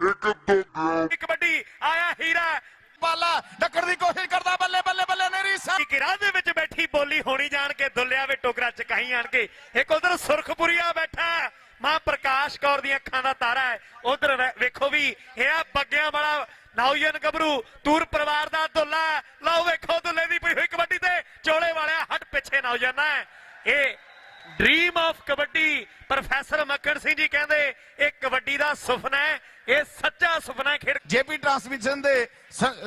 ਕਬੱਡੀ ਆਇਆ ਹੀਰਾ ਬਾਲਾ ਡੱਕਣ ਦੀ ਕੋਸ਼ਿਸ਼ ਕਰਦਾ, ਬੱਲੇ ਬੱਲੇ ਬੱਲੇ, ਨੇਰੀ ਸਾ ਕਿਰਾ ਦੇ ਵਿੱਚ ਬੈਠੀ ਬੋਲੀ ਹੋਣੀ ਜਾਣ ਕੇ, ਦੁੱਲਿਆ ਵੇ ਟੋਕਰਾ ਚਕਾਈ ਆਣ ਕੇ। ਇੱਕ ਉਧਰ ਸੁਰਖਪੁਰੀਆ ਬੈਠਾ ਮਾਂ ਪ੍ਰਕਾਸ਼ ਕੌਰ ਦੀਆਂ ਅੱਖਾਂ ਦਾ ਤਾਰਾ ਹੈ। ਉਧਰ ਵੇਖੋ ਵੀ, ਇਹ ਆ ਬੱਗਿਆਂ ਵਾਲਾ ਨੌਜਵਾਨ ਗੱਭਰੂ, ਤੂਰ ਪਰਿਵਾਰ ਦਾ ਦੁੱਲਾ ਲਓ ਵੇਖੋ, ਦੁੱਲੇ ਦੀ ਪਈ ਹੋਈ ਕਬੱਡੀ ਤੇ ਚੋਲੇ ਵਾਲਿਆ ਹਟ ਪਿੱਛੇ ਨੌਜਵਾਨ ਹੈ। ਇਹ dream of kabaddi professor Makkar Singh ji ਕਹਿੰਦੇ, ਇਹ ਕਬੱਡੀ ਦਾ ਸੁਪਨਾ ਹੈ। ਇਹ ਸੱਚਾ ਸੁਪਨਾ ਹੈ ਖੇਡ ਜੇਪੀ ਟਰਾਂਸਮਿਸ਼ਨ ਦੇ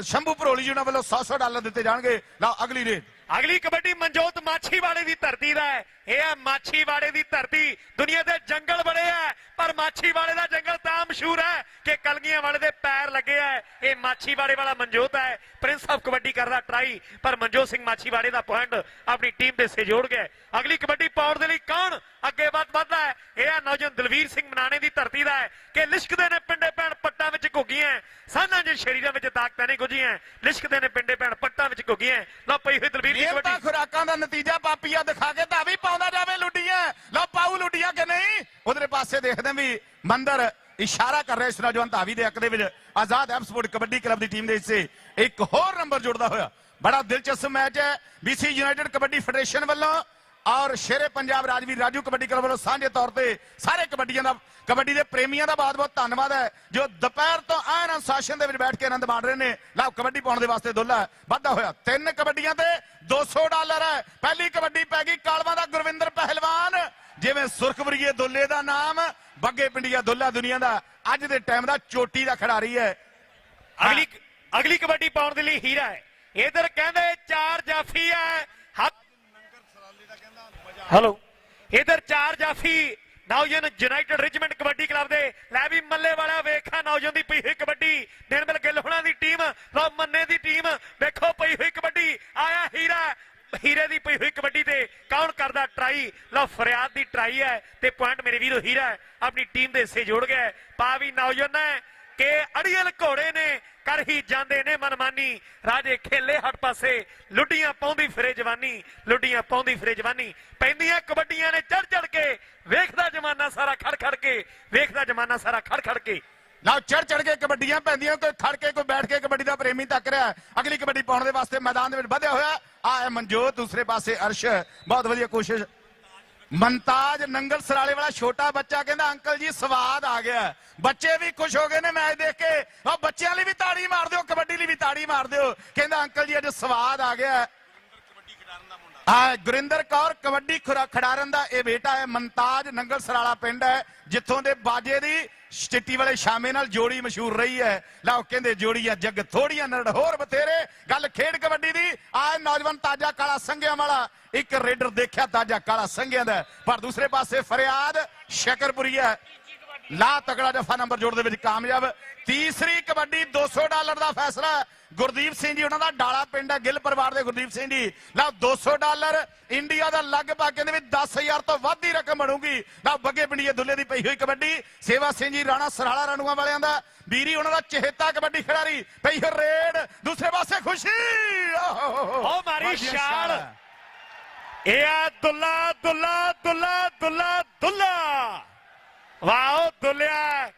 ਸ਼ੰਭੂ ਭਰੋਲੀ ਜੀ ਉਹਨਾਂ ਵੱਲੋਂ 100 ਡਾਲਰ ਦਿੱਤੇ ਜਾਣਗੇ। ਲਓ, ਅਗਲੀ ਰੇਟ। ਅਗਲੀ ਕਬੱਡੀ ਮਨਜੋਤ ਮਾਛੀਵਾੜੇ ਦੀ ਧਰਤੀ ਦਾ ਹੈ। ਇਹ ਹੈ ਮਾਛੀਵਾੜੇ ਦੀ ਧਰਤੀ। ਦੁਨੀਆ ਦੇ ਜੰਗਲ ਬੜੇ ਹੈ ਪਰ ਮਾਛੀਵਾੜੇ ਦਾ ਜੰਗਲ ਤਾਂ ਮਸ਼ਹੂਰ ਹੈ ਕਿ ਕਲਗੀਆਂ ਵਾਲੇ ਦੇ ਪੈਰ ਲੱਗੇ ਹੈ ਇਹ ਮਾਛੀਵਾੜੇ ਵਾਲਾ ਮਨਜੋਤ ਹੈ। ਪ੍ਰਿੰਸ ਆਫ ਕਬੱਡੀ ਕਰਦਾ ਟਰਾਈ, ਪਰ ਮਨਜੋਤ ਸਿੰਘ ਮਾਛੀਵਾੜੇ ਦਾ ਪੁਆਇੰਟ ਆਪਣੀ ਟੀਮ ਦੇ ਸੇ ਜੋੜ ਗਿਆ ਅਗਲੀ ਕਬੱਡੀ ਪਾਉਣ ਦੇ ਲਈ ਕੌਣ ਅੱਗੇ ਵੱਧ ਵੱਧਦਾ ਹੈ? ਇਹ ਹੈ ਨੌਜਵਾਨ ਦਲਵੀਰ ਸਿੰਘ ਮਨਾਣੇ ਦੀ ਧਰਤੀ ਦਾ ਹੈ ਕਿ ਲਿਸ਼ਕਦੇ ਨੇ ਪਿੰਡੇ ਪੈਣ ਪੱਟਾਂ ਵਿੱਚ ਘੁੱਗੀਆਂ ਸਾਨਾਂ ਦੇ ਸ਼ਰੀਰਾਂ ਵਿੱਚ ਤਾਕਤਾਂ ਨਹੀਂ ਗੁੱਜੀਆਂ ਲਿਸ਼ਕਦੇ ਨੇ ਪਿੰਡੇ ਪੈਣ ਪੱਟਾਂ ਵਿੱਚ ਘੁੱਗੀਆਂ। ਲਓ ਪਈ ਹੋਈ ਦਲਵੀਰ ਦੀ ਕਬੱਡੀ। ਖੁਰਾਕਾਂ ਦਾ ਨਤੀਜਾ ਪਾਪੀਆ ਦਿਖਾ ਕੇ ਤਾਂ ਵੀ ਪਾਉਂਦਾ ਜਾਵੇ ਲੁੱਡੀਆਂ। ਲਓ ਪਾਉ ਲੁੱਡੀਆਂ ਕਿ ਨਹੀਂ? ਉਧਰੇ ਪਾਸੇ ਦੇਖਦੇ ਵੀ ਮੰਦਰ ਇਸ਼ਾਰਾ ਕਰ ਰਿਹਾ ਇਸ ਨੌਜਵਾਨ ਧਾਵੀ ਦੇ ਹੱਕ ਦੇ ਵਿੱਚ। Azad Abbotsford kabaddi club ਦੀ ਟੀਮ ਦੇ ਹਿੱਸੇ ਇੱਕ ਹੋਰ ਨੰਬਰ ਜੁੜਦਾ ਹੋਇਆ। ਬੜਾ ਦਿਲਚਸਪ ਮੈਚ ਹੈ। ਬੀਸੀ ਯੂਨਾਈਟਿਡ ਕਬੱਡੀ ਫੈਡਰੇਸ਼ਨ ਵੱਲੋਂ ਔਰ ਸ਼ੇਰੇ ਪੰਜਾਬ ਰਾਜਵੀਰ ਰਾਜੂ ਕਬੱਡੀ ਕਲੱਬ ਵੱਲੋਂ ਸਾਂਝੇ ਤੌਰ ਤੇ ਸਾਰੇ ਕਬੱਡੀਆਂ ਦਾ ਕਬੱਡੀ ਦੇ ਪ੍ਰੇਮੀਆਂ ਦਾ ਬਹੁਤ-ਬਹੁਤ ਧੰਨਵਾਦ ਹੈ ਜੋ ਦੁਪਹਿਰ ਤੋਂ ਐਨ ਅਨੁਸ਼ਾਸਨ ਦੇ ਵਿੱਚ ਬੈਠ ਕੇ ਆਨੰਦ ਮਾਣ ਰਹੇ ਨੇ। ਲਓ ਕਬੱਡੀ ਪਾਉਣ ਦੇ ਵਾਸਤੇ ਦੁੱਲਾ ਵਾਧਾ ਹੋਇਆ। ਤਿੰਨ ਕਬੱਡੀਆਂ ਤੇ 200 ਡਾਲਰ ਹੈ। ਪਹਿਲੀ ਕਬੱਡੀ ਪੈ ਗਈ ਕਾਲਵਾ ਦਾ ਗੁਰਵਿੰਦਰ ਪਹਿਲਵਾਨ। ਜਿਵੇਂ ਸੁਰਖਪੁਰੀਏ ਦੁੱਲੇ ਦਾ ਨਾਮ ਬੱਗੇ ਪਿੰਡੀਆ ਦੁੱਲਾ ਦੁਨੀਆ ਦਾ। ਅੱਜ ਦੇ ਟਾਈਮ ਦਾ ਚੋਟੀ ਦਾ ਖਿਡਾਰੀ ਹੈ। ਅਗਲੀ ਅਗਲੀ ਕਬੱਡੀ ਪਾਉਣ ਦੇ ਲਈ ਹੀਰਾ ਹੈ। ਇਧਰ ਕਹਿੰਦੇ ਚਾਰ ਜਾਫੀ ਹੈ ਹੱਥ ਹੈਲੋ ਇਧਰ ਚਾਰ ਜਾਫੀ ਨੌਜਨ ਯੂਨਾਈਟਿਡ ਰਿਜਮੈਂਟ ਕਬੱਡੀ ਕਲੱਬ ਦੇ ਲੈ ਵੀ ਮੱਲੇ ਵਾਲਾ ਵੇਖਾ ਨੌਜਨ ਦੀ ਪਈ ਹੋਈ ਕਬੱਡੀ। ਨਿਰਮਲ ਗਿੱਲ ਹੁਣਾਂ ਦੀ ਟੀਮ ਲਓ ਮੰਨੇ ਦੀ ਟੀਮ ਵੇਖੋ ਪਈ ਹੋਈ ਕਬੱਡੀ। ਆਇਆ ਹੀਰਾ ਹੀਰੇ ਦੀ ਪਈ ਹੋਈ ਕਬੱਡੀ ਤੇ ਕੌਣ ਕਰਦਾ ਟਰਾਈ ਲਓ ਫਰਿਆਦ ਦੀ ਟਰਾਈ ਹੈ ਤੇ ਪੁਆਇੰਟ ਮੇਰੇ ਵੀਰੋ ਹੀਰਾ ਹੈ, ਆਪਣੀ ਟੀਮ ਦੇ ਹਿੱਸੇ ਜੋੜ ਗਿਆ ਪਾ ਵੀ ਨੌਜਨ ਹੈ ਕਿ ਅੜੀਅਲ ਘੋੜੇ ਨੇ ਕਰ ਹੀ ਜਾਂਦੇ ਨੇ ਮਨਮਾਨੀ। ਰਾਜੇ ਖੇਲੇ ਹਟ ਪਾਸੇ, ਲੁੱਡੀਆਂ ਪਾਉਂਦੀ ਫਿਰੇ ਜਵਾਨੀ, ਲੁੱਡੀਆਂ ਪਾਉਂਦੀ ਫਿਰੇ ਜਵਾਨੀ। ਪੈਂਦੀਆਂ ਕਬੱਡੀਆਂ ਨੇ ਚੜ ਚੜ ਕੇ, ਵੇਖਦਾ ਜਮਾਨਾ ਸਾਰਾ ਖੜ ਖੜ ਕੇ, ਵੇਖਦਾ ਜਮਾਨਾ ਸਾਰਾ ਖੜ ਖੜ ਕੇ। ਨਾ ਚੜ ਚੜ ਕੇ ਕਬੱਡੀਆਂ ਪੈਂਦੀਆਂ, ਕੋਈ ਖੜ ਕੇ, ਕੋਈ ਬੈਠ ਕੇ ਕਬੱਡੀ ਦਾ ਪ੍ਰੇਮੀ ਤੱਕ ਰਿਹਾ। ਅਗਲੀ ਕਬੱਡੀ ਪਾਉਣ ਦੇ ਵਾਸਤੇ ਮੈਦਾਨ ਦੇ ਵਿੱਚ ਵਧਿਆ ਹੋਇਆ। ਆ ਮਨਜੋਤ, ਦੂਸਰੇ ਪਾਸੇ ਅਰਸ਼। ਬਹੁਤ ਵਧੀਆ ਕੋਸ਼ਿਸ਼ ਮਨਤਾਜ ਨੰਗਲ ਸਰਾਲੇ ਵਾਲਾ ਛੋਟਾ ਬੱਚਾ ਕਹਿੰਦਾ, ਅੰਕਲ ਜੀ, ਸਵਾਦ ਆ ਗਿਆ ਬੱਚੇ ਵੀ ਖੁਸ਼ ਹੋ ਗਏ ਨੇ ਮੈਚ ਦੇਖ ਕੇ। ਉਹ ਬੱਚਿਆਂ ਲਈ ਵੀ ਤਾੜੀ ਮਾਰ ਦਿਓ, ਕਬੱਡੀ ਲਈ ਵੀ ਤਾੜੀ ਮਾਰ ਦਿਓ। ਕਹਿੰਦਾ, ਅੰਕਲ ਜੀ, ਅੱਜ ਸਵਾਦ ਆ ਗਿਆ ਆ ਗੁਰਿੰਦਰ ਕੌਰ ਕਬੱਡੀ ਖੁਰਾ- ਖਿਡਾਰਨ ਦਾ ਇਹ ਬੇਟਾ ਹੈ ਮਨਤਾਜ ਨੰਗਲ ਸਰਾਲਾ ਪਿੰਡ ਹੈ, ਜਿੱਥੋਂ ਦੇ ਬਾਜੇ ਦੀ ਚਿੱਟੀ ਵਾਲੇ ਸ਼ਾਮੇ ਨਾਲ ਜੋੜੀ ਮਸ਼ਹੂਰ ਰਹੀ ਹੈ। ਲਓ ਕਹਿੰਦੇ ਜੋੜੀ ਜੋੜੀਆਂ ਜੱਗ ਥੋੜੀਆਂ ਨਰੜ, ਹੋਰ ਬਥੇਰੇ। ਗੱਲ ਖੇਡ ਕਬੱਡੀ ਦੀ, ਆ ਨੌਜਵਾਨ ਤਾਜਾ ਕਾਲਾ ਸੰਘਿਆਂ ਵਾਲਾ, ਇੱਕ ਰੇਡਰ ਦੇਖਿਆ ਤਾਜਾ ਕਾਲਾ ਸੰਘਿਆਂ ਦਾ ਪਰ ਦੂਸਰੇ ਪਾਸੇ ਫਰਿਆਦ ਸ਼ਕਰਪੁਰੀ ਹੈ ਲਾ ਤਕੜਾ ਜਫਾ ਨੰਬਰ ਜੋੜ ਦੇ ਵਿੱਚ ਕਾਮਯਾਬ। ਤੀਸਰੀ ਕਬੱਡੀ 200 ਡਾਲਰ ਦਾ ਫੈਸਲਾ। ਗੁਰਦੀਪ ਸਿੰਘ ਜੀ ਉਹਨਾਂ ਦਾ ਡਾਲਾ ਪਿੰਡ ਹੈ ਗਿੱਲ ਪਰਿਵਾਰ ਦੇ ਗੁਰਦੀਪ ਸਿੰਘ ਜੀ। ਲਓ 200 ਡਾਲਰ ਇੰਡੀਆ ਦਾ ਲਗਭਗ ਕਹਿੰਦੇ ਵੀ 10000 ਤੋਂ ਵੱਧ ਦੀ ਰਕਮ ਬਣੂਗੀ। ਲਓ ਬੱਗੇ ਪਿੰਡੀਏ ਦੁੱਲੇ ਦੀ ਪਈ ਹੋਈ ਕਬੱਡੀ। ਸੇਵਾ ਸਿੰਘ ਜੀ ਰਾਣਾ ਸਰਾਲਾ ਰਣੂਆਂ ਵਾਲਿਆਂ ਦਾ। ਵੀਰੀ ਉਹਨਾਂ ਦਾ ਚਹੇਤਾ ਕਬੱਡੀ ਖਿਡਾਰੀ ਪਈ ਹੋਈ ਰੇਡ। ਦੂਸਰੇ ਪਾਸੇ ਖੁਸ਼ੀ! ਓ ਮਾਰੀ ਛਾਲ। ਇਹ ਆ ਦੁੱਲਾ ਦੁੱਲਾ ਦੁੱਲਾ ਦੁੱਲਾ ਦੁੱਲਾ। ਵਾਓ ਦੁੱਲਿਆ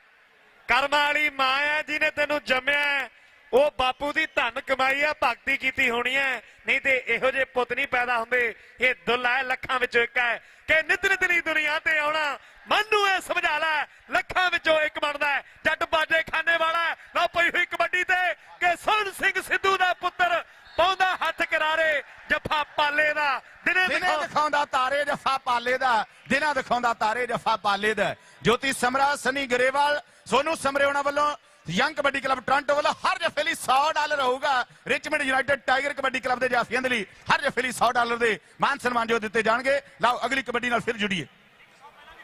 ਕਰਮ ਵਾਲੀ ਮਾਂ ਹੈ ਜਿਹਨੇ ਤੈਨੂੰ ਜੰਮਿਆ ਉਹ ਬਾਪੂ ਦੀ ਧਨ ਕਮਾਈ ਆ ਭਗਤੀ ਕੀਤੀ ਹੋਣੀ ਹੈ। ਨਹੀਂ ਤੇ ਇਹੋ ਜਿਹੇ ਪੁੱਤ ਨਹੀਂ ਪੈਦਾ ਹੁੰਦੇ। ਇਹ ਦੁੱਲਾ ਹੈ, ਲੱਖਾਂ ਵਿੱਚੋਂ ਇੱਕ ਹੈ। ਕਿ ਨਿਤ ਨਿਤ ਨਹੀਂ ਦੁਨੀਆ ਤੇ ਆਉਣਾ ਮਨ ਨੂੰ ਇਹ ਸਮਝਾ ਲੈ, ਲੱਖਾਂ ਵਿੱਚੋਂ ਇੱਕ ਬਣਦਾ ਜੱਟ ਬਾਜੇ ਖਾਨੇ ਵਾਲਾ ਹੈ। ਪਈ ਹੋਈ ਕਬੱਡੀ ਤੇ, ਕਿ ਸੁਣ ਸਿੰਘ ਸਿੱਧੂ ਦਾ ਪੁੱਤਰ ਪਾਉਂਦਾ ਹੱਥ ਕਰਾਰੇ ਜੱਫਾ ਪਾਲੇ ਦਾ ਦਿਨੇ ਦਿਖਾਉਂਦਾ ਤਾਰੇ ਜਫਾ ਪਾਲੇ ਦਾ ਦਿਨਾਂ ਦਿਖਾਉਂਦਾ ਤਾਰੇ ਜਫਾ ਪਾਲੇ ਦਾ। ਜੋਤੀ ਸਮਰਾ ਸਨੀ ਗਰੇਵਾਲ ਸੋਨੂ ਸਮਰੇ ਉਹਨਾਂ ਵੱਲੋਂ ਯੰਗ ਕਬੱਡੀ ਕਲੱਬ ਟੋਰਾਂਟੋ ਵੱਲੋਂ ਹਰ ਜਫੇ ਲਈ 100 ਡਾਲਰ ਹੋਊਗਾ। Richmond united tiger kabaddi club ਦੇ ਜਾਫੀਆਂ ਦੇ ਲਈ ਹਰ ਜਫੇ ਲਈ 100 ਡਾਲਰ ਦੇ ਮਾਨ ਸਨਮਾਨ ਜੋ ਦਿੱਤੇ ਜਾਣਗੇ। ਲਓ ਅਗਲੀ ਕਬੱਡੀ ਨਾਲ ਫਿਰ ਜੁੜੀਏ।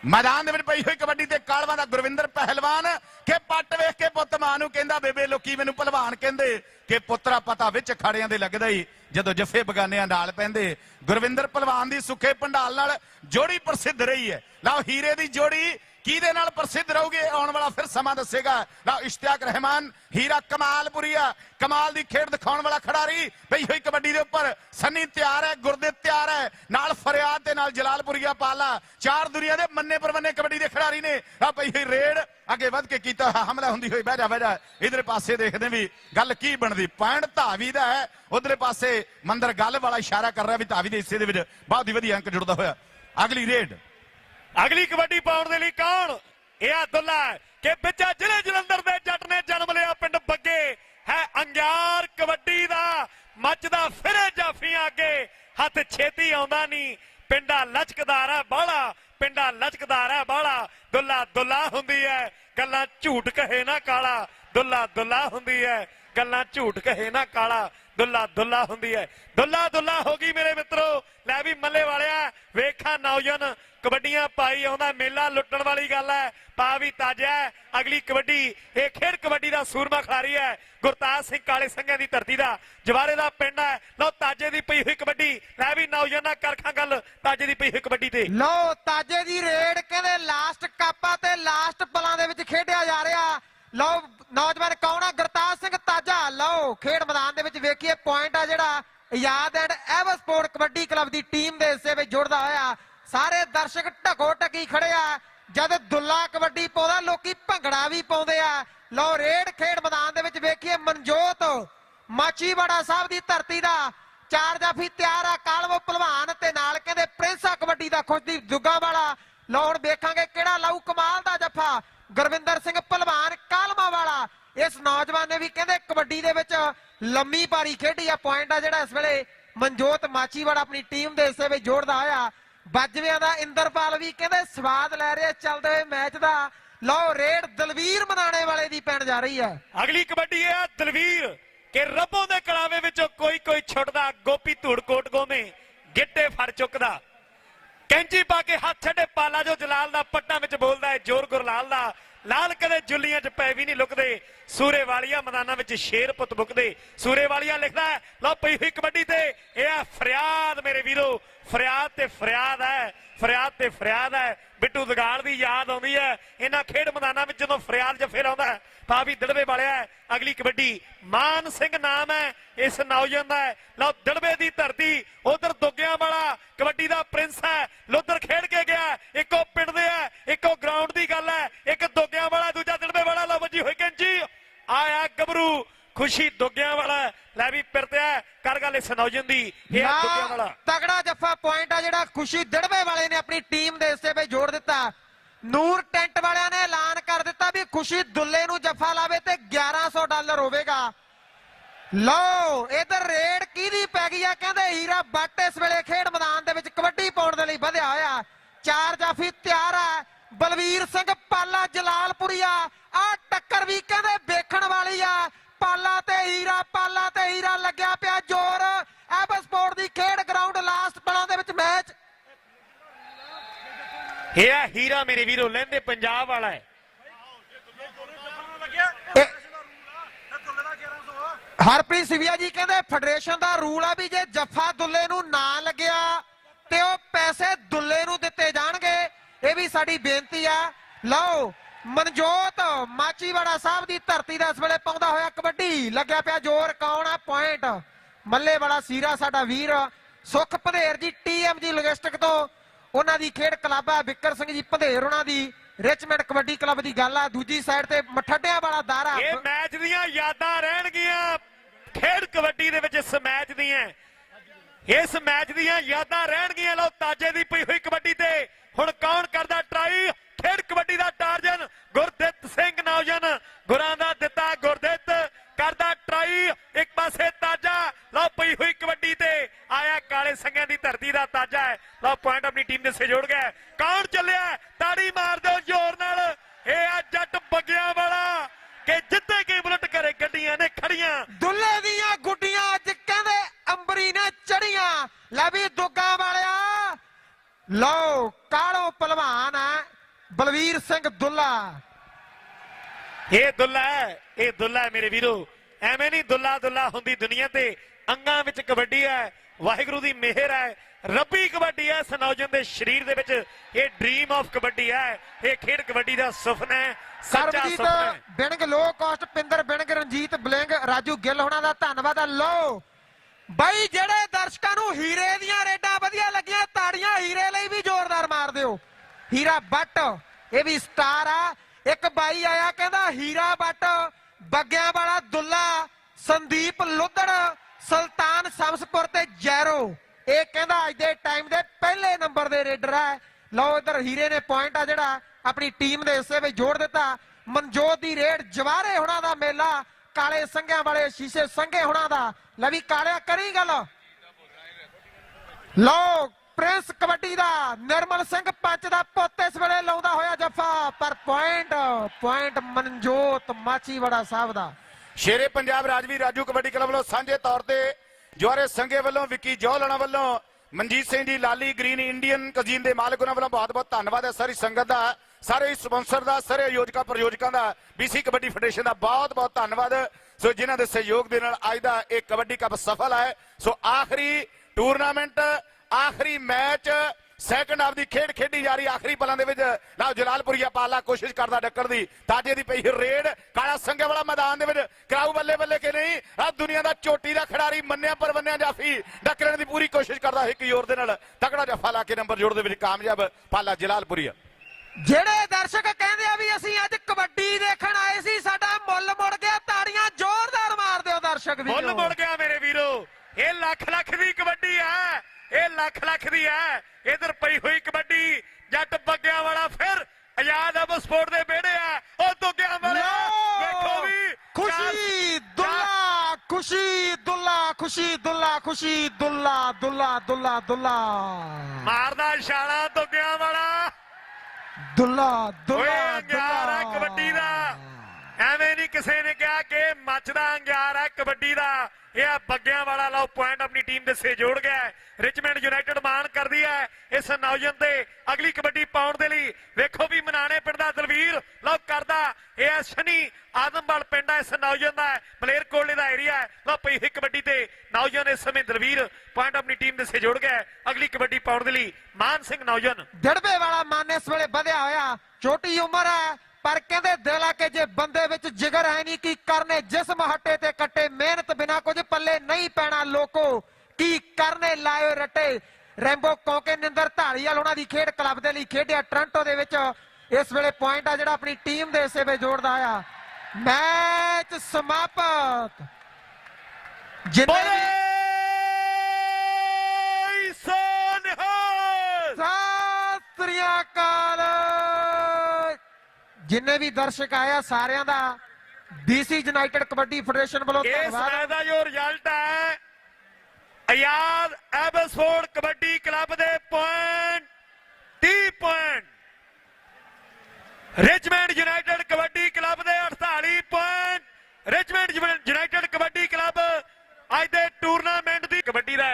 ਮੈਦਾਨ ਦੇ ਵਿੱਚ ਪਈ ਹੋਈ ਕਬੱਡੀ ਤੇ ਕਾਲਵਾ ਦਾ ਗੁਰਵਿੰਦਰ ਪਹਿਲਵਾਨ ਕਿ ਪੱਟ ਵੇਖ ਕੇ ਪੁੱਤ ਮਾਂ ਨੂੰ ਕਹਿੰਦਾ, ਬੇਬੇ, ਲੋਕੀ ਮੈਨੂੰ ਪਹਿਲਵਾਨ ਕਹਿੰਦੇ ਕਿ ਪੁੱਤਰਾ ਪਤਾ ਵਿੱਚ ਖੜਿਆਂ ਦੇ ਲੱਗਦਾ ਹੀ ਜਦੋਂ ਜੱਫੇ ਬਗਾਨਿਆਂ ਨਾਲ ਪੈਂਦੇ। ਗੁਰਵਿੰਦਰ ਪਹਿਲਵਾਨ ਦੀ ਸੁੱਖੇ ਪੰਡਾਲ ਨਾਲ ਜੋੜੀ ਪ੍ਰਸਿੱਧ ਰਹੀ ਹੈ। ਲਓ, ਹੀਰੇ ਦੀ ਜੋੜੀ ਕਿਹਦੇ ਨਾਲ ਪ੍ਰਸਿੱਧ ਰਹੂਗੀ? ਆਉਣ ਵਾਲਾ ਫਿਰ ਸਮਾਂ ਦੱਸੇਗਾ। ਲਓ, ਇਸ਼ਤਿਆਕ ਰਹਿਮਾਨ, ਹੀਰਾ ਕਮਾਲਪੁਰੀਆ ਕਮਾਲ ਦੀ ਖੇਡ ਦਿਖਾਉਣ ਵਾਲਾ ਖਿਡਾਰੀ ਪਈ ਹੋਈ ਕਬੱਡੀ ਦੇ ਉੱਪਰ। ਸੰਨੀ ਤਿਆਰ ਹੈ ਗੁਰਦੇਵ ਤਿਆਰ ਹੈ। ਨਾਲ ਫਰਿਆਦ ਦੇ ਨਾਲ ਜਲਾਲਪੁਰੀਆ ਪਾਲਾ। ਚਾਰ ਦੁਨੀਆ ਦੇ ਮੰਨੇ ਪਰਮੰਨੇ ਕਬੱਡੀ ਦੇ ਖਿਡਾਰੀ ਨੇ। ਆ ਪਈ ਹੋਈ ਰੇਡ, ਅੱਗੇ ਵੱਧ ਕੇ ਕੀਤਾ ਹੋਇਆ ਹਮਲਾ ਹੁੰਦੀ ਹੋਈ। ਬਹਿ ਜਾ ਬਹਿ ਜਾ। ਇਧਰੇ ਪਾਸੇ ਦੇਖਦੇ ਵੀ ਗੱਲ ਕੀ ਬਣਦੀ। ਪੁਆਇੰਟ ਧਾਵੀ ਦਾ ਹੈ। ਉਧਰੇ ਪਾਸੇ ਮੰਦਰ ਗੱਲ ਵਾਲਾ ਇਸ਼ਾਰਾ ਕਰ ਰਿਹਾ ਵੀ ਧਾਵੀ ਦੇ ਹਿੱਸੇ ਦੇ ਵਿੱਚ ਬਹੁਤ ਹੀ ਵਧੀਆ ਅੰਕ ਜੁੜਦਾ ਹੋਇਆ। ਅਗਲੀ ਰੇਡ। ਅਗਲੀ ਕਬੱਡੀ ਪਾਉਣ ਦੇ ਲਈ ਕੌਣ? ਇਹ ਅਬਦੁੱਲਾ ਹੈ ਕਿ ਵਿੱਚਾ ਜ਼ਿਲ੍ਹੇ ਜਲੰਧਰ ਦੇ ਜੱਟ ਨੇ ਜਨਮ ਲਿਆ ਪਿੰਡ ਬੱਗੇ। ਹੈ ਅੰਗਿਆਰ ਕਬੱਡੀ ਦਾ ਮੱਚਦਾ ਫਿਰੇ ਜਾਫੀਆਂ ਅੱਗੇ। ਹੱਥ ਛੇਤੀ ਆਉਂਦਾ ਨਹੀਂ। ਪਿੰਡਾ ਲਚਕਦਾਰ ਹੈ ਬਾਹਲਾ। ਪਿੰਡਾ ਲਚਕਦਾਰ ਹੈ ਬਾਹਲਾ। ਦੁੱਲਾ ਦੁੱਲਾ ਹੁੰਦੀ ਹੈ। ਗੱਲਾਂ ਝੂਠ ਕਹੇ ਨਾ ਕਾਲਾ। ਦੁੱਲਾ ਦੁੱਲਾ ਹੁੰਦੀ ਹੈ। ਗੱਲਾਂ ਝੂਠ ਕਹੇ ਨਾ ਕਾਲਾ। ਦੁੱਲਾ ਦੁੱਲਾ ਹੁੰਦੀ ਹੈ। ਦੁੱਲਾ ਦੁੱਲਾ ਹੋ ਗਈ ਮੇਰੇ ਮਿੱਤਰੋ। ਲੈ ਵੀ ਮੱਲੇ ਵਾਲਿਆ। ਵੇਖਾਂ ਨੌਜਵਾਨ ਕਬੱਡੀਆਂ ਪਾਈ ਆਉਂਦਾ, ਮੇਲਾ ਲੁੱਟਣ ਵਾਲੀ ਗੱਲ ਹੈ, ਪਾ ਵੀ ਤਾਜਾ ਅਗਲੀ ਕਬੱਡੀ, ਇਹ ਖੇਡ ਕਬੱਡੀ ਦਾ ਸੂਰਮਾ ਖਿਡਾਰੀ ਹੈ, ਗੁਰਤਾਜ ਸਿੰਘ ਕਾਲੇ ਸੰਘਿਆਂ ਦੀ ਧਰਤੀ ਦਾ ਜਵਾਰੇ ਦਾ ਪਿੰਡ ਹੈ। ਲਓ, ਤਾਜੇ ਦੀ ਪਈ ਹੋਈ ਕਬੱਡੀ ਲੈ ਵੀ ਨੌਜਵਾਨਾਂ ਕਰਖਾਂ ਗੱਲ, ਤਾਜੇ ਦੀ ਪਈ ਹੋਈ ਕਬੱਡੀ ਤੇ। ਲਓ, ਤਾਜੇ ਦੀ ਰੇਡ ਕਹਿੰਦੇ ਲਾਸਟ ਕਾਪਾ ਤੇ ਲਾਸਟ ਪਲਾਂ ਦੇ ਵਿੱਚ ਖੇਡਿਆ ਜਾ ਰਿਹਾ। ਲਓ, ਨੌਜਵਾਨ ਕੌਣ ਆ? ਗੁਰਤਾਜ ਸਿੰਘ ਤਾਜਾ। ਲਓ, ਖੇਡ ਮੈਦਾਨ ਦੇ ਵਿੱਚ ਵੇਖੀਏ ਪੁਆਇੰਟ ਆ ਜਿਹੜਾ ਯਾਦ and ever sport kabaddi club the team ਦੇ ਹਿੱਸੇ ਵਿੱਚ ਜੁੜਦਾ ਹੋਇਆ ਸਾਰੇ ਦਰਸ਼ਕ ਢਕੋ ਢਕੀ ਖੜੇ ਆ। ਜਦ ਦੁੱਲਾ ਕਬੱਡੀ ਪਾਉਂਦਾ, ਲੋਕੀ ਭੰਗੜਾ ਵੀ ਪਾਉਂਦੇ ਆ। ਲਓ, ਰੇਡ ਖੇਡ ਮੈਦਾਨ ਦੇ ਵਿੱਚ ਵੇਖੀਏ ਮਨਜੋਤ ਮਾਚੀਵਾੜਾ ਸਾਹਿਬ ਦੀ ਧਰਤੀ ਦਾ ਚਾਰ ਜਾਫੀ ਤਿਆਰ ਆ। ਕਾਲਵੋ ਪਹਿਲਵਾਨ ਤੇ ਨਾਲ ਕਹਿੰਦੇ ਪ੍ਰਿੰਸਾ ਕਬੱਡੀ ਦਾ ਖੁਸ਼ਦੀਪ ਜੁੱਗਾ ਵਾਲਾ। ਲਓ, ਹੁਣ ਵੇਖਾਂਗੇ ਕਿਹੜਾ ਲਾਊ ਕਮਾਲ ਦਾ ਜੱਫਾ। ਗੁਰਵਿੰਦਰ ਸਿੰਘ ਪਹਿਲਵਾਨ ਕਾਲਮਾ ਵਾਲਾ ਇਸ ਨੌਜਵਾਨ ਨੇ ਵੀ ਕਹਿੰਦੇ ਕਬੱਡੀ ਦੇ ਵਿੱਚ ਲੰਮੀ ਪਾਰੀ ਖੇਡੀ ਆ। ਪੁਆਇੰਟ ਆ ਜਿਹੜਾ ਇਸ ਵੇਲੇ ਮਨਜੋਤ ਮਾਚੀਵਾੜਾ ਆਪਣੀ ਟੀਮ ਦੇ ਹਿੱਸੇ ਵਿੱਚ ਜੋੜਦਾ ਹੋਇਆ। ਬਾਜਵਿਆਂ ਦਾ ਇੰਦਰਪਾਲ ਵੀ ਕਹਿੰਦੇ ਸਵਾਦ ਲੈ ਰਿਹਾ ਚੱਲਦੇ ਹੋਏ ਮੈਚ ਦਾ। ਲਓ, ਰੇਡ ਦਲਵੀਰ ਮਨਾਣੇ ਵਾਲੇ ਦੀ ਪੈਣ ਜਾ ਰਹੀ ਹੈ। ਅਗਲੀ ਕਬੱਡੀ ਹੈ ਦਲਵੀਰ, ਕਿ ਰੱਬੋਂ ਦੇ ਕਲਾਵੇ ਵਿੱਚੋਂ ਕੋਈ ਕੋਈ ਛੁੱਟਦਾ, ਗੋਪੀ ਧੂੜ ਕੋਟ ਗੋਮੇ ਗਿੱਟੇ ਫੜ ਚੁੱਕਦਾ। ਕੈਂਚੀ ਪਾ ਕੇ ਹੱਥ ਛੱਡੇ, ਪਾਲਾ ਜੋ ਜਲਾਲ ਦਾ, ਪੱਟਾਂ ਵਿੱਚ ਬੋਲਦਾ ਹੈ, ਜੋਰ ਗੁਰਲਾਲ ਦਾ। ਲਾਲ ਕਦੇ ਜੁੱਲੀਆਂ 'ਚ ਪੈ ਵੀ ਨਹੀਂ ਲੁਕਦੇ। ਸੂਰੇ ਵਾਲੀਆ ਮੈਦਾਨਾਂ ਵਿੱਚ ਸ਼ੇਰ ਪੁੱਤ ਬੁਕਦੇ। ਸੂਰੇ ਵਾਲੀਆ ਲਿਖਦਾ ਲਓ ਪਈ ਹੋਈ ਕਬੱਡੀ ਤੇ। ਇਹ ਆ ਫਰਿਆਦ ਮੇਰੇ ਵੀਰੋ। ਫਰਿਆਦ ਤੇ ਫਰਿਆਦ ਹੈ, ਫਰਿਆਦ ਤੇ ਫਰਿਆਦ ਹੈ। ਬਿੱਟੂ ਦਗਾਲ ਦੀ ਯਾਦ ਆਉਂਦੀ ਹੈ। ਇਹਨਾਂ ਖੇਡ ਮੈਦਾਨਾਂ ਵਿੱਚ ਜਦੋਂ ਫਰਿਆਦ ਜਫੇਰ ਆਉਂਦਾ ਹੈ, ਤਾਂ ਵੀ ਦੜਵੇ ਵਾਲਿਆ ਅਗਲੀ ਕਬੱਡੀ ਮਾਨ ਸਿੰਘ ਨਾਮ ਹੈ, ਇਸ ਨੌਜਵਾਨ ਦਾ ਲਓ, ਦੜਵੇ ਦੀ ਧਰਤੀ, ਉਧਰ ਦੁੱਗਿਆਂ ਵਾਲਾ ਕਬੱਡੀ ਦਾ ਪ੍ਰਿੰਸ ਹੈ। ਲੋਧਰ ਖੇਡ ਕੇ ਗਿਆ ਹੈ। ਇੱਕੋ ਪਿੰਡ ਦੇ ਹੈ, ਇੱਕੋ ਗਰਾਊਂਡ ਦੀ ਗੱਲ ਹੈ। ਇੱਕ ਦੁੱਗਿਆਂ ਵਾਲਾ, ਦੂਜਾ ਦੜਵੇ ਵਾਲਾ। ਲਓ, ਵੱਜੀ ਹੋਈ ਕੈਂਚੀ। ਆਇਆ ਗੱਭਰੂ, ਖੁਸ਼ੀ ਦੁੱਗਿਆਂ ਵਾਲਾ ਲੈ ਵੀ ਪਿਰਤਿਆ ਹੈ। ਕਰ ਗੱਲ ਇਸ ਨੌਜਵਾਨ ਦੀ ਇਹ ਆ ਦੁੱਗਿਆਂ ਵਾਲਾ। ਤਗੜਾ ਜੱਫਾ ਪੁਆਇੰਟ ਆ ਜਿਹੜਾ ਖੁਸ਼ੀ ਦੜਵੇ ਵਾਲੇ ਨੇ ਆਪਣੀ ਟੀਮ ਦੇ ਹਿੱਸੇ ਵਿੱਚ ਜੋੜ ਦਿੱਤਾ। ਨੂਰ ਟੈਂਟ ਵਾਲਿਆਂ ਨੇ ਐਲਾਨ ਕਰ ਦਿੱਤਾ ਵੀ ਖੁਸ਼ੀ ਦੁੱਲੇ ਨੂੰ ਜੱਫਾ ਲਾਵੇ ਤੇ 1100 ਡਾਲਰ ਹੋਵੇਗਾ। ਲਓ ਇਧਰ ਰੇਡ ਕਿਹਦੀ ਪੈ ਗਈ ਆ? ਕਹਿੰਦੇ ਹੀਰਾ ਬੱਟ ਇਸ ਵੇਲੇ ਖੇਡ ਮੈਦਾਨ ਦੇ ਵਿੱਚ ਕਬੱਡੀ ਪਾਉਣ ਦੇ ਲਈ ਵਧਿਆ ਹੋਇਆ। ਚਾਰ ਜਾਫੀ ਤਿਆਰ ਆ। ਬਲਵੀਰ ਸਿੰਘ ਪਾਲਾ ਜਲਾਲਪੁਰੀਆ ਆ ਟੱਕਰ ਵੀ ਕਹਿੰਦੇ ਵੇਖਣ ਵਾਲੀ ਆ। ਪਾਲਾ ਤੇ ਹੀਰਾ ਪਾਲਾ ਤੇ ਹੀਰਾ ਲੱਗਿਆ ਪਿਆ ਜ਼ੋਰ। ਐਬ ਸਪੋਰਟ ਦੀ ਖੇਡ ਗਰਾਊਂਡ ਲਾਸਟ ਪਲਾਂ ਦੇ ਵਿੱਚ ਮੈਚ ਇਹ ਆ ਹੀਰਾ ਮੇਰੇ ਵੀਰੋ ਲਹਿੰਦੇ ਪੰਜਾਬ ਵਾਲਾ ਹੈ। ਹਰਪ੍ਰੀਤ ਸਿਵਿਆ ਜੀ ਕਹਿੰਦੇ ਫੈਡਰੇਸ਼ਨ ਦਾ ਰੂਲ ਆ ਵੀ ਜੇ ਜੱਫਾ ਦੁੱਲੇ ਨੂੰ ਨਾ ਲੱਗਿਆ ਤੇ ਉਹ ਪੈਸੇ ਦੁੱਲੇ ਨੂੰ ਦਿੱਤੇ ਜਾਣਗੇ। ਇਹ ਵੀ ਸਾਡੀ ਬੇਨਤੀ ਆ। ਲਓ ਮਨਜੋਤ ਮਾਚੀਵਾੜਾ ਸਾਹਿਬ ਦੀ ਧਰਤੀ ਦਾ ਇਸ ਵੇਲੇ ਪਾਉਂਦਾ ਹੋਇਆ ਕਬੱਡੀ। ਲੱਗਿਆ ਪਿਆ ਜ਼ੋਰ, ਕੌਣ ਆ? ਪੁਆਇੰਟ ਮੱਲੇ ਵਾਲਾ ਸੀਰਾ, ਸਾਡਾ ਵੀਰ ਸੁਖ ਭਦੇਰ ਜੀ ਟੀਐਮਜੀ ਲੌਜਿਸਟਿਕ ਤੋਂ। ਉਹਨਾਂ ਦੀ ਖੇਡ ਕਲੱਬ ਆ, ਵਿਕਰ ਸਿੰਘ ਜੀ ਭਦੇਰ ਉਹਨਾਂ ਦੀ। ਰਿਚਮੈਂਟ ਕਬੱਡੀ ਕਲੱਬ ਦੀ ਗੱਲ ਆ। ਦੂਜੀ ਸਾਈਡ ਤੇ ਮਠੱਡਿਆਂ ਵਾਲਾ ਦਾਰਾ। ਇਹ ਮੈਚ ਦੀਆਂ ਯਾਦਾਂ ਰਹਿਣਗੀਆਂ। ਖੇਡ ਕਬੱਡੀ ਦੇ ਵਿੱਚ ਇਸ ਮੈਚ ਦੀਆਂ ਇਸ ਮੈਚ ਦੀਆਂ ਯਾਦਾਂ ਰਹਿਣਗੀਆਂ। ਲਓ, ਤਾਜੇ ਦੀ ਪਈ ਹੋਈ ਕਬੱਡੀ ਤੇ ਹੁਣ ਕੌਣ ਕਰਦਾ ਟਰਾਈ ਖੇਡ ਕਬੱਡੀ ਦਾ ਟਾਰਜਨ ਗੁਰਦਿੱਤ ਸਿੰਘ ਨੌਜਨ ਗੁਰਾਂ ਦਾ ਦਿੱਤਾ ਗੁਰਦਿੱਤ, ਕਰਦਾ ਟਰਾਈ, ਇੱਕ ਪਾਸੇ ਤਾਜਾ। ਲਓ ਪਈ ਹੋਈ ਕਬੱਡੀ ਤੇ ਆਇਆ ਕਾਲੇ ਸੰਗਿਆਂ ਦੀ ਧਰਤੀ ਦਾ ਤਾਜਾ ਹੈ। ਲਓ ਪੁਆਇੰਟ ਆਪਣੀ ਟੀਮ ਦੇ ਸੇ ਜੋੜ ਗਿਆ ਕੌਣ ਚੱਲਿਆ ਤਾੜੀ ਮਾਰ ਦਿਓ ਜ਼ੋਰ ਨਾਲ ਇਹ ਆ ਜੱਟ ਬੱਗਿਆਂ ਵਾਲਾ ਕਿ ਜਿੱਤੇ ਕੀ ਬੁਲਟ ਕਰੇ ਗੱਡੀਆਂ ਨੇ ਖੜੀਆਂ ਦੁੱਲੇ ਦੀਆਂ ਗੁੱਡੀਆਂ ਅੱਜ ਕਹਿੰਦੇ ਅੰਬਰੀ ਨੇ ਚੜੀਆਂ ਲੈ ਵੀ ਦੁੱਗਾ ਵਾਲਿਆ ਲਓ ਕਾਲੋ ਪਹਿਲਵਾਨ ਆ ਬਲਵੀਰ ਸਿੰਘ ਦੁੱਲਾ। ਇਹ ਦੁੱਲਾ ਹੈ ਇਹ ਦੁੱਲਾ ਹੈ ਮੇਰੇ ਵੀਰੋ। ਐਵੇਂ ਨਹੀਂ ਦੁੱਲਾ ਦੁੱਲਾ ਹੁੰਦੀ ਦੁਨੀਆ ਤੇ। ਅੰਗਾਂ ਵਿੱਚ ਕਬੱਡੀ ਹੈ ਵਾਹਿਗੁਰੂ ਦੀ ਮਿਹਰ ਹੈ ਰੱਬੀ ਕਬੱਡੀ ਹੈ। ਇਸ ਨੌਜਵਾਨ ਦੇ ਸਰੀਰ ਦੇ ਵਿੱਚ ਇਹ ਡ੍ਰੀਮ ਆਫ ਕਬੱਡੀ ਹੈ। ਇਹ ਖੇਡ ਕਬੱਡੀ ਦਾ ਸੁਪਨਾ ਹੈ ਸੱਚਾ ਸੁਪਨਾ ਹੈ। ਬਿਣਗ ਲੋ ਕਾਸਟ ਪਿੰਦਰ ਬਿਣਗ ਰਣਜੀਤ ਬਲਿੰਗ ਰਾਜੂ ਗਿੱਲ ਹੋਣਾ ਦਾ ਧੰਨਵਾਦ ਆ ਲੋ ਬਾਈ ਜਿਹੜੇ ਦਰਸ਼ਕਾਂ ਨੂੰ ਹੀਰੇ ਦੀਆਂ ਰੇਡਾਂ ਵਧੀਆ ਲੱਗੀਆਂ ਤਾੜੀਆਂ ਹੀਰੇ ਲਈ ਵੀ ਜ਼ੋਰਦਾਰ ਮਾਰ ਦਿਓ। ਹੀਰਾ ਬੱਟ ਇਹ ਵੀ ਸਟਾਰ ਆ। ਇੱਕ ਬਾਈ ਆਇਆ, ਕਹਿੰਦਾ ਹੀਰਾ ਬੱਟ, ਬੱਗਿਆਂ ਵਾਲਾ ਦੁੱਲਾ, ਸੰਦੀਪ ਲੁੱਧੜ, ਸੁਲਤਾਨ ਸ਼ਮਸਪੁਰ ਤੇ ਜੈਰੋ। ਇਹ ਕਹਿੰਦਾ ਅੱਜ ਦੇ ਟਾਈਮ ਦੇ ਪਹਿਲੇ ਨੰਬਰ ਦੇ ਰੇਡਰ ਹੈ ਲਓ ਇਧਰ ਹੀਰੇ ਨੇ ਪੁਆਇੰਟ ਆ ਜਿਹੜਾ, ਆਪਣੀ ਟੀਮ ਦੇ ਹਿੱਸੇ ਵਿੱਚ ਜੋੜ ਦਿੱਤਾ। ਮਨਜੋਤ ਦੀ ਰੇਡ, ਜਵਾਰੇ ਹੁਣਾਂ ਦਾ ਮੇਲਾ, ਕਾਲੇ ਸੰਘਿਆਂ ਵਾਲੇ ਸ਼ੀਸ਼ੇ ਸੰਘੇ ਹੁਣਾਂ ਦਾ। ਲਵੀ ਕਾਲਿਆ, ਕਰੀ ਗੱਲ। ਲਓ ਪ੍ਰਿੰਸ ਕਬੱਡੀ ਦਾ, ਨਿਰਮਲ ਸਿੰਘ ਪੰਚ ਦਾ ਪੁੱਤ ਇਸ ਵੇਲੇ ਲਾਉਂਦਾ ਹੋਇਆ ਜੱਫਾ। ਪਰ ਪੁਆਇੰਟ ਪੁਆਇੰਟ ਮਨਜੋਤ ਮਾਚੀਵਾੜਾ ਸਾਹਿਬ ਦਾ। ਸ਼ੇਰੇ ਪੰਜਾਬ ਰਾਜਵੀਰ ਰਾਜੂ ਕਬੱਡੀ ਕਲੱਬ ਵੱਲੋਂ ਸਾਂਝੇ ਤੌਰ ਤੇ ਜਵਾਰੇ ਸੰਗੇ ਵੱਲੋਂ ਵਿੱਕੀ ਜੋਲਣਾ ਵੱਲੋਂ ਮਨਜੀਤ ਸਿੰਘ ਜੀ, ਲਾਲੀ ਗ੍ਰੀਨ ਇੰਡੀਅਨ ਕਜ਼ੀਨ ਦੇ ਮਾਲਕ ਉਹਨਾਂ ਵੱਲੋਂ ਬਹੁਤ ਬਹੁਤ ਧੰਨਵਾਦ ਹੈ। ਸਾਰੀ ਸੰਗਤ ਦਾ, ਸਾਰੇ ਸਪਾਂਸਰ ਦਾ, ਸਾਰੇ ਆਯੋਜਕਾਂ ਪ੍ਰਯੋਜਕਾਂ ਦਾ ਬੀਸੀ ਕਬੱਡੀ ਫੈਡਰੇਸ਼ਨ ਦਾ ਬਹੁਤ ਬਹੁਤ ਧੰਨਵਾਦ। ਸੋ ਜਿਨ੍ਹਾਂ ਦੇ ਸਹਿਯੋਗ ਦੇ ਨਾਲ ਅੱਜ ਦਾ ਇਹ ਕਬੱਡੀ ਕੱਪ ਸਫਲ ਹੈ। ਸੋ ਆਖਰੀ ਟੂਰਨਾਮੈਂਟ ਆਖਰੀ ਮੈਚ ਸੈਕੰਡ ਹਾਫ ਦੀ ਖੇਡ ਖੇਡੀ ਜਾ ਰਹੀ ਆਖਰੀ ਪਲਾਂ ਦੇ ਵਿੱਚ। ਲਓ ਜਲਾਲਪੁਰੀਆ ਪਾਲਾ ਕੋਸ਼ਿਸ਼ ਕਰਦਾ ਡੱਕਣ ਦੀ। ਤਾਜੇ ਦੀ ਪਈ ਰੇਡ ਕਾਲਾ ਸੰਗੇ ਵਾਲਾ ਮੈਦਾਨ ਦੇ ਵਿੱਚ। ਕਰਾਊ ਬੱਲੇ ਬੱਲੇ ਕਿ ਨਹੀਂ? ਆ ਦੁਨੀਆ ਦਾ ਚੋਟੀ ਦਾ ਖਿਡਾਰੀ ਮੰਨਿਆ ਪਰਵੰਨਿਆ ਜਾਫੀ। ਡੱਕਣ ਦੀ ਪੂਰੀ ਕੋਸ਼ਿਸ਼ ਕਰਦਾ ਇੱਕ ਜ਼ੋਰ ਦੇ ਨਾਲ। ਤਕੜਾ ਜੱਫਾ ਲਾ ਕੇ ਨੰਬਰ ਜੋੜ ਦੇ ਵਿੱਚ ਕਾਮਯਾਬ ਪਾਲਾ ਜਲਾਲਪੁਰੀਆ। ਜਿਹੜੇ ਦਰਸ਼ਕ ਕਹਿੰਦੇ ਆ ਵੀ ਅਸੀਂ ਅੱਜ ਕਬੱਡੀ ਦੇਖਣ ਆਏ ਸੀ ਸਾਡਾ ਮੁੱਲ ਮੁੜ ਗਿਆ ਤਾੜੀਆਂ ਜ਼ੋਰਦਾਰ ਮਾਰ ਦਿਓ ਦਰਸ਼ਕ ਵੀ ਮੁੱਲ ਮੁੜ ਗਿਆ ਮੇਰੇ ਵੀਰੋ। ਇਹ ਲੱਖ ਲੱਖ ਦੀ ਕਬੱਡੀ ਹੈ। ਇਹ ਲੱਖ ਲੱਖ ਦੀ ਹੈ ਇਧਰ ਪਈ ਹੋਈ ਕਬੱਡੀ ਜੱਟ ਬੱਗਿਆਂ ਵਾਲਾ ਫਿਰ ਆਜ਼ਾਦ ਅਬ ਸਪੋਰਟ ਦੇ ਵਿਹੜੇ ਆ ਉਹ ਦੁੱਗਿਆਂ ਵਾਲੇ ਵੇਖੋ ਵੀ ਖੁਸ਼ੀ ਦੁੱਲਾ ਖੁਸ਼ੀ ਦੁੱਲਾ ਖੁਸ਼ੀ ਦੁੱਲਾ ਖੁਸ਼ੀ ਦੁੱਲਾ ਦੁੱਲਾ ਦੁੱਲਾ ਦੁੱਲਾ। ਮਾਰਦਾ ਛਾਲਾ ਦੁੱਗਿਆਂ ਵਾਲਾ। ਦੁੱਲਾ ਦੁੱਲਾ ਹੈ ਕਬੱਡੀ ਦਾ। ਐਵੇਂ ਨਹੀਂ ਕਿਸੇ ਨੇ ਕਿਹਾ ਕਿ ਮੱਚਦਾ ਅੰਗਿਆਰ ਹੈ ਕਬੱਡੀ ਦਾ। ਇਹ ਬੱਗਿਆਂ ਵਾਲਾ ਲਓ ਪੁਆਇੰਟ ਆਪਣੀ ਟੀਮ ਦੇ ਸੇ ਜੋੜ ਗਿਆ ਹੈ। ਯੂਨਾਈਟਿਡ ਮਾਨ ਕਰਦੀ ਹੈ ਇਸ ਨੌਜਵਾਨ ਤੇ ਅਗਲੀ ਕਬੱਡੀ ਪਾਉਣ ਦੇ ਲਈ ਵੇਖੋ ਵੀ ਮਨਾਣੇ ਪਿੰਡ ਦਾ ਦਲਵੀਰ, ਲਓ ਕਰਦਾ ਇਹ ਆ ਸ਼ਨੀ ਆਦਮਵਾਲ ਪਿੰਡ ਹੈ ਇਸ ਨੌਜਵਾਨ ਦਾ ਹੈ। ਕੋਲੇ ਦਾ ਏਰੀਆ ਹੈ ਲਓ ਪਈ ਹੋਈ ਕਬੱਡੀ ਤੇ ਨੌਜਵਾਨ ਇਸ ਸਮੇਂ ਦਲਵੀਰ ਪੁਆਇੰਟ ਆਪਣੀ ਟੀਮ ਦੇ ਸੇ ਜੋੜ ਗਿਆ ਅਗਲੀ ਕਬੱਡੀ ਪਾਉਣ ਦੇ ਲਈ ਮਾਨ ਸਿੰਘ ਨੌਜਵਾਨ ਡੜਬੇ ਵਾਲਾ ਮਨ ਇਸ ਵੇਲੇ ਵਧਿਆ ਹੋਇਆ, ਛੋਟੀ ਉਮਰ ਹੈ ਪਰ ਕਹਿੰਦੇ ਦਿਲ ਆ ਕਿ ਜੇ ਬੰਦੇ ਵਿੱਚ ਜਿਗਰ ਹੈ ਨਹੀਂ ਕੀ ਕਰਨੇ? ਜਿਸਮ ਹੱਟੇ ਤੇ ਕੱਟੇ ਮਿਹਨਤ ਬਿਨਾ ਕੁਝ ਪੱਲੇ ਨਹੀਂ ਪੈਣਾ ਲੋਕੋ। ਕੀ ਕਰਨੇ? ਲਾਇਓ ਰੱਟੇ। ਰੈਂਬੋ ਕੌਕੇ ਨਿੰਦਰ ਢਾਲੀਵਾਲ ਉਹਨਾਂ ਦੀ ਖੇਡ ਕਲੱਬ ਦੇ ਲਈ ਖੇਡਿਆ ਟ੍ਰਾਂਟੋ ਦੇ ਵਿੱਚ। ਇਸ ਵੇਲੇ ਪੁਆਇੰਟ ਆ ਜਿਹੜਾ ਆਪਣੀ ਟੀਮ ਦੇ ਹਿੱਸੇ ਵਿੱਚ ਜੋੜਦਾ ਆ। ਮੈਚ ਸਮਾਪਤ। ਜਿੰਨੇ ਵੀ ਸਤਿ ਸ੍ਰੀ ਅਕਾਲ! ਜਿੰਨੇ ਵੀ ਦਰਸ਼ਕ ਆਏ ਆ ਸਾਰਿਆਂ ਦਾ BC ਯੂਨਾਈਟਿਡ ਕਬੱਡੀ ਫੈਡਰੇਸ਼ਨ ਵੱਲੋਂ ਇਸ ਧੰਨਵਾਦ। ਮੈਚ ਦਾ ਜੋ ਰਿਜ਼ਲਟ ਹੈ ਆਜ਼ਾਦ ਐਬਸਫੋਰਡ ਕਬੱਡੀ ਕਲੱਬ ਦੇ point 30 point Richmond united kabaddi club ਦੇ 48 point Richmond united kabaddi club ਅੱਜ ਦੇ ਟੂਰਨਾਮੈਂਟ ਦੀ ਕਬੱਡੀ ਦਾ।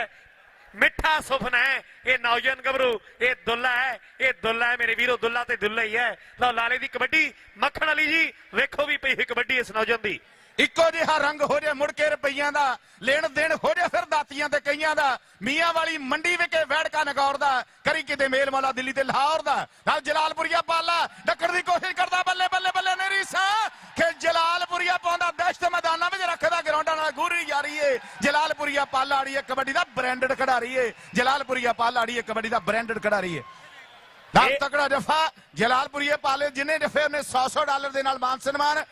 ਮਿੱਠਾ ਸੁਪਨਾ ਹੈ। ਇਹ ਨੌਜਵਾਨ ਗੱਭਰੂ, ਇਹ ਦੁੱਲਾ ਹੈ, ਇਹ ਦੁੱਲਾ ਹੈ ਮੇਰੇ ਵੀਰੋ, ਦੁੱਲਾ ਤੇ ਦੁੱਲਾ ਹੀ ਹੈ। ਲਓ ਲਾਲੇ ਦੀ ਕਬੱਡੀ, ਮੱਖਣ ਵਾਲੀ ਜੀ, ਵੇਖੋ ਵੀ ਪਈ ਹੋਈ ਕਬੱਡੀ ਇਸ ਨੌਜਵਾਨ ਦੀ। ਇੱਕੋ ਜਿਹਾ ਰੰਗ ਹੋ ਜਾ ਮੁੜ ਕੇ ਰੁਪਈਆਂ ਦਾ, ਲੈਣ ਦੇਣ ਹੋ ਜਾ ਫਿਰ ਦਾਤੀਆਂ ਤੇ ਕਈਆਂ ਦਾ, ਮੀਆਂ ਵਾਲੀ ਮੰਡੀ ਵਿਕੇ ਵੈੜਕਾ ਨਗੌਰ ਦਾ, ਕਰੀ ਕਿਤੇ ਮੇਲ ਮਾਲਾ ਦਿੱਲੀ ਤੇ ਲਾਹੌਰ ਦਾ, ਨਾਲ ਜਲਾਲਪੁਰੀਆ ਪਾਲਾ, ਡੱਕਣ ਦੀ ਕੋਸ਼ਿਸ਼ ਕਰਦਾ ਬੱਲੇ ਬੱਲੇ ਬੱਲੇ ਨੇਰੀ ਸਾ ਕਿ ਜਲਾਲਪੁਰੀਆ ਪਾਉਂਦਾ ਦਹਿਸ਼ਤ ਮੈਦਾਨਾਂ ਵਿੱਚ ਰੱਖਦਾ ਗਰਾਊਂਡਾਂ ਨਾਲ ਗੂਰੀ ਜਾ ਰਹੀ ਏ ਜਲਾਲਪੁਰੀਆ ਪਾਲਾ ਆੜੀ ਏ ਕਬੱਡੀ ਦਾ ਬ੍ਰਾਂਡਡ ਖਿਡਾਰੀ ਏ ਜਲਾਲਪੁਰੀਆ ਪਾਲਾ ਆੜੀ ਏ ਕਬੱਡੀ ਦਾ ਬ੍ਰਾਂਡਡ ਖਿਡਾਰੀ ਏ ਨਾਲ ਤਕੜਾ ਜਫਾ ਜਲਾਲਪੁਰੀਏ ਪਾਲੇ, ਜਿੰਨੇ ਜਫੇ ਉਹਨੇ 100 100 ਡਾਲਰ ਦੇ ਨਾਲ ਮਾਨ ਸਨਮਾਨ